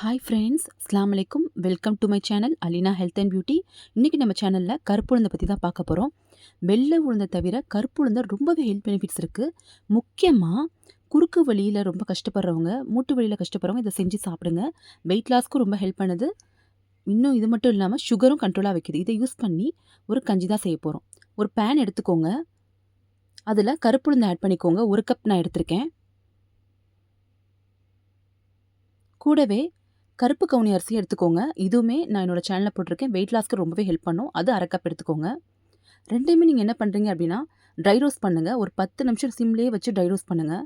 Hi friends அஸ்லாம் வலைக்கும் welcome to my channel Alina health and beauty இன்றைக்கி நம்ம சேனலில் கருப்பு உளுந்தை பற்றி தான் பார்க்க போகிறோம் வெள்ளை உளுந்தை தவிர கருப்பு உளுந்தை ரொம்பவே ஹெல்த் பெனிஃபிட்ஸ் இருக்குது முக்கியமாக குறுக்கு வழியில் ரொம்ப கஷ்டப்படுறவங்க மூட்டு வழியில் கஷ்டப்படுறவங்க இதை செஞ்சு சாப்பிடுங்க. வெயிட் லாஸ்க்கும் ரொம்ப ஹெல்ப் பண்ணுது. இன்னும் இது மட்டும் இல்லாமல் சுகரும் கண்ட்ரோலாக வைக்கிது. இதை யூஸ் பண்ணி ஒரு கஞ்சி தான் செய்ய போகிறோம் ஒரு பேன் எடுத்துக்கோங்க. அதில் கருப்புளுந்தை ஆட் பண்ணிக்கோங்க. ஒரு கப் நான் எடுத்திருக்கேன். கூடவே கருப்பு கவுனி அரிசி எடுத்துக்கோங்க. இதுவுமே நான் என்னோடய சேனலில் போட்டிருக்கேன். வெயிட் லாஸ்க்கு ரொம்பவே ஹெல்ப் பண்ணும். அது அரை கப் எடுத்துக்கோங்க. ரெண்டையுமே நீங்கள் என்ன பண்ணுறீங்க அப்படின்னா ட்ரை ரோஸ்ட் பண்ணுங்கள் ஒரு பத்து நிமிஷம் சிம்லேயே வச்சு ட்ரை ரோஸ்ட் பண்ணுங்கள்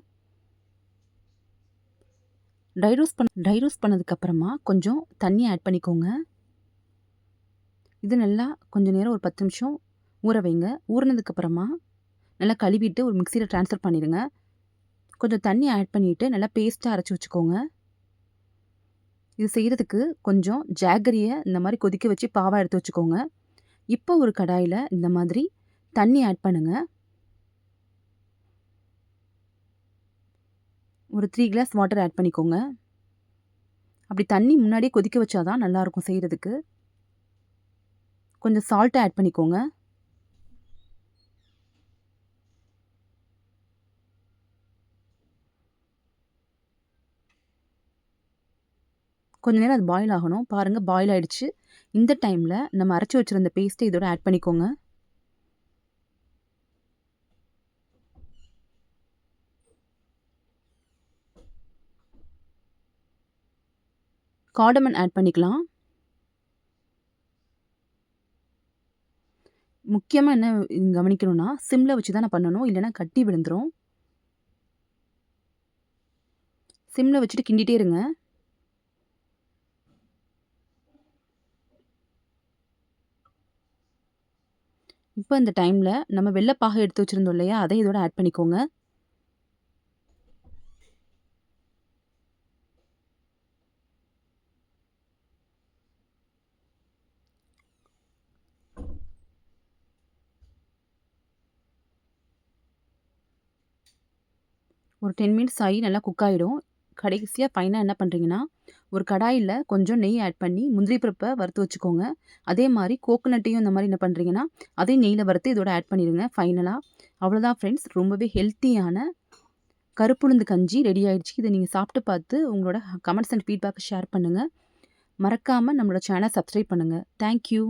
ட்ரை ரோஸ்ட் பண்ண ட்ரை ரோஸ்ட் பண்ணதுக்கப்புறமா கொஞ்சம் தண்ணி ஆட் பண்ணிக்கோங்க. இது நல்லா கொஞ்சம் நேரம் ஒரு பத்து நிமிஷம் ஊற வைங்க. ஊறினதுக்கப்புறமா நல்லா கழுவிட்டு ஒரு மிக்சியில் ட்ரான்ஸ்ஃபர் பண்ணிடுங்க. கொஞ்சம் தண்ணி ஆட் பண்ணிவிட்டு நல்லா பேஸ்ட்டாக அரைச்சி வச்சுக்கோங்க. இது செய்கிறதுக்கு கொஞ்சம் ஜாகரியை இந்த மாதிரி கொதிக்க வச்சு பாவாக எடுத்து வச்சுக்கோங்க. இப்போ ஒரு கடாயில் இந்த மாதிரி தண்ணி ஆட் பண்ணுங்கள் ஒரு த்ரீ கிளாஸ் வாட்டர் ஆட் பண்ணிக்கோங்க. அப்படி தண்ணி முன்னாடியே கொதிக்க வச்சாதான் நல்லாயிருக்கும் செய்கிறதுக்கு கொஞ்சம் சால்ட்டை ஆட் பண்ணிக்கோங்க. கொஞ்ச நேரம் அது பாயில் ஆகணும். பாருங்கள் பாயில் ஆகிடுச்சு இந்த டைமில் நம்ம அரைச்சி வச்சுருந்த பேஸ்ட்டை இதோட ஆட் பண்ணிக்கோங்க. காடமன் ஆட் பண்ணிக்கலாம். முக்கியமாக என்ன கவனிக்கணும்னா சிம்மில் வச்சு தான் நான் பண்ணணும். இல்லைனா கட்டி விழுந்துடும் சிம்மில் வச்சுட்டு கிண்டிகிட்டே இருங்க. இப்போ இந்த டைமில் நம்ம வெள்ளைப்பாக எடுத்து வச்சுருந்தோம் இல்லையா? அதை இதோட ஆட் பண்ணிக்கோங்க. ஒரு டென் மினிட்ஸ் ஆகி நல்லா குக் ஆகிடும் கடைசியாக ஃபைனாக என்ன பண்ணுறீங்கன்னா ஒரு கடாயில் கொஞ்சம் நெய் ஆட் பண்ணி முந்திரி பருப்பை வறுத்து வச்சுக்கோங்க. அதே மாதிரி கோகோனட்டையும் இந்த மாதிரி என்ன பண்ணுறீங்கன்னா அதையும் நெய்யில் வறுத்து இதோட ஆட் பண்ணிடுங்க ஃபைனலாக அவ்வளோதான் ஃப்ரெண்ட்ஸ் ரொம்பவே ஹெல்த்தியான கருப்புளுந்து கஞ்சி ரெடி ஆகிடுச்சு இதை நீங்கள் சாப்பிட்டு பார்த்து உங்களோட கமெண்ட்ஸ் அண்ட் ஃபீட்பேக்கை ஷேர் பண்ணுங்கள் மறக்காமல் நம்மளோட சேனல் சப்ஸ்கிரைப் பண்ணுங்கள் தேங்க்யூ